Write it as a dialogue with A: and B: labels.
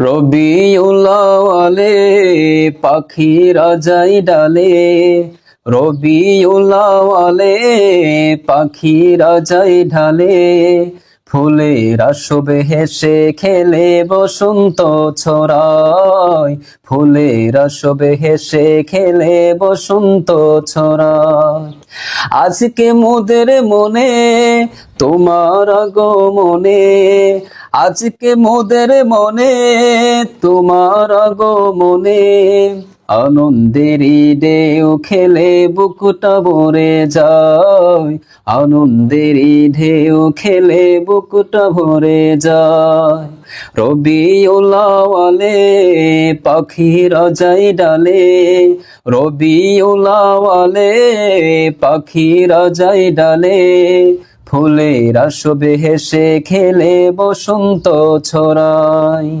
A: রবিউলাওয়ালে পাখিরা যাই ডালে। রবিউলাওয়ালে পাখি রাজাই ঢালে ফুলেরা শোবে হেসে খেলে বসন্ত ছড়ায়। ফুলেরা শোবে হেসে খেলে বসন্ত ছড়ায়। আজকে মোদের মনে, তোমার আগমনে আজকে মোদের মনে, তোমার আগমনে আনন্দেরই ঢেউ খেলে বুকুটা ভরে যায়। আনন্দেরই ঢেউ খেলে বুকুটা ভরে যায়। রবি ওলাওয়ালে পাখিরা যাই ডালে রবি ওলাওয়ালে পাখিরা যাই ডালে ফুলেরা শোবে হেসে খেলে বসন্ত ছড়ায়